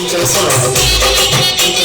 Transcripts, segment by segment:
DJ Soul.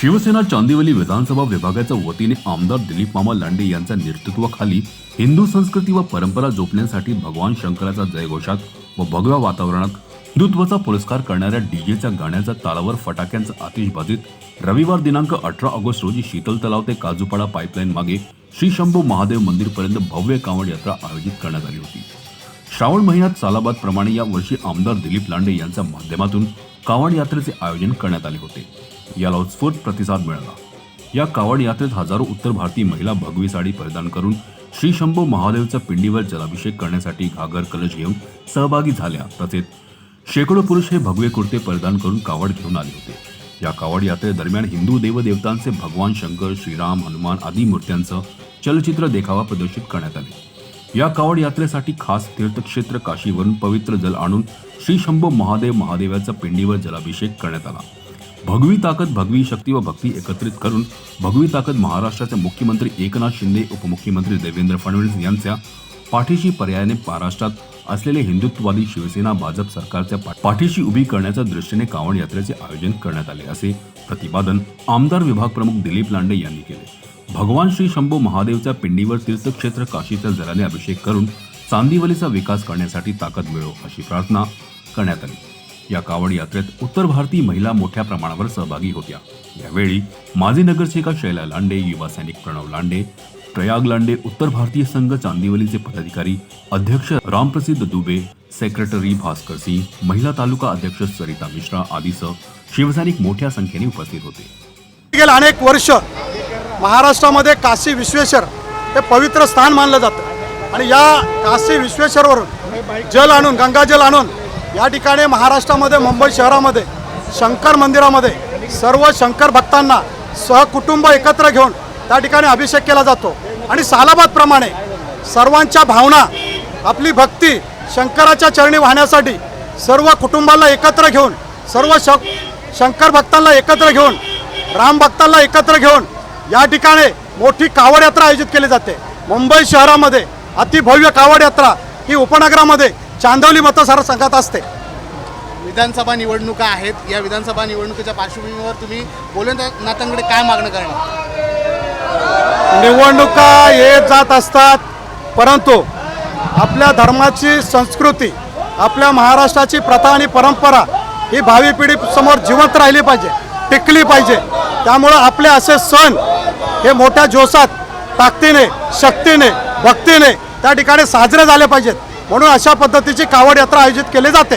Shiv Sena Chandivali विधानसभा विभागाच्या वतीने आमदार दिलीप मामा लांडे यांच्या नेतृत्वाखाली हिंदू संस्कृती व परंपरा जोपण्यासाठी भगवान शंकराचा जयघोषात व भगव्या वातावरणात हिंदुत्वाचा पुरस्कार करणाऱ्या डीजेच्या गाण्याच्या तालावर फटाक्यांचा आतिषबाजीत रविवार दिनांक अठरा ऑगस्ट रोजी शीतल तलाव ते काजूपाडा पाईपलाईन मागे श्री शंभू महादेव मंदिरपर्यंत भव्य कावड यात्रा आयोजित करण्यात आली होती. श्रावण महिन्यात सालाबाद प्रमाणे या वर्षी आमदार दिलीप लांडे यांच्या माध्यमातून कावड यात्रेचे आयोजन करण्यात आले होते. याला उत्स्फूर्त प्रतिसाद मिळाला. या कावड यात्रेत हजारो उत्तर भारतीय महिला भगवी साडी परिधान करून श्री शंभू महादेवच्या पिंडीवर जलाभिषेक करण्यासाठी घागर कलश घेऊन सहभागी झाल्या. तसेच शेकडो पुरुष हे भगवे कुर्ते परिधान करून कावड घेऊन आले होते. या कावड यात्रेदरम्यान हिंदू देवदेवतांचे भगवान शंकर श्रीराम हनुमान आदी मूर्त्यांचं चलचित्र देखावा प्रदर्शित करण्यात आले. या कावड यात्रेसाठी खास तीर्थक्षेत्र काशीवरून पवित्र जल आणून श्री शंभू महादेव महादेवाच्या पिंडीवर जलाभिषेक करण्यात आला. भगवी ताकद भगवी शक्ती व भक्ती एकत्रित करून भगवी ताकद महाराष्ट्राचे मुख्यमंत्री एकनाथ शिंदे उपमुख्यमंत्री देवेंद्र फडणवीस यांच्या पाठीशी पर्यायाने महाराष्ट्रात असलेले हिंदुत्ववादी शिवसेना भाजप सरकारच्या पाठीशी उभी करण्याच्या दृष्टीने कावड यात्रेचे आयोजन करण्यात आले असे प्रतिपादन आमदार विभाग प्रमुख दिलीप लांडे यांनी केले. भगवान श्री शंभू महादेवच्या पिंडीवर तीर्थक्षेत्र काशीच्या जलाने अभिषेक करून चांदिवलीचा विकास करण्यासाठी ताकद मिळो अशी प्रार्थना करण्यात आली. या कावड यात्रेत उत्तर भारतीय महिला मोठ्या प्रमाणावर सहभागी होत्या. यावेळी माजी नगरसेविका शैला लांडे युवा सैनिक प्रणव लांडे प्रयाग लांडे उत्तर भारतीय संघ चांदिवलीचे पदाधिकारी अध्यक्ष रामप्रसिद्ध दुबे सेक्रेटरी भास्कर सिंह महिला तालुका अध्यक्ष सरिता मिश्रा आदीसह शिवसैनिक मोठ्या संख्येने उपस्थित होते. अनेक वर्ष महाराष्ट्रामध्ये काशी विश्वेश्वर हे पवित्र स्थान मानलं जातं. आणि या काशी विश्वेश्वरवरून जल आणून गंगाजल आणून या ठिकाणी महाराष्ट्रामध्ये मुंबई शहरामध्ये शंकर मंदिरामध्ये सर्व शंकर भक्तांना सहकुटुंब एकत्र घेऊन त्या ठिकाणी अभिषेक केला जातो. आणि सालाबादप्रमाणे सर्वांच्या भावना आपली भक्ती शंकराच्या चरणी वाहण्यासाठी सर्व कुटुंबाला एकत्र घेऊन सर्व श शंकर भक्तांना एकत्र घेऊन राम भक्तांना एकत्र घेऊन या ठिकाणी मोठी कावड यात्रा आयोजित केली जाते. मुंबई शहरामध्ये अतिभव्य कावड यात्रा ही उपनगरामध्ये चांदवली मतदारसंघात असते. विधानसभा निवडणुका आहेत. या विधानसभा निवडणुकीच्या पार्श्वभूमीवर तुम्ही नातांकडे काय मागणं करणार? निवडणुका येत जात असतात परंतु आपल्या धर्माची संस्कृती आपल्या महाराष्ट्राची प्रथा आणि परंपरा ही भावी पिढी समोर जिवंत राहिली पाहिजे टिकली पाहिजे. त्यामुळं आपले असे सण हे मोठ्या जोशात ताकदीने शक्तीने भक्तीने त्या ठिकाणी साजरे झाले पाहिजेत. म्हणून अशा पद्धतीची कावड यात्रा आयोजित केली जाते.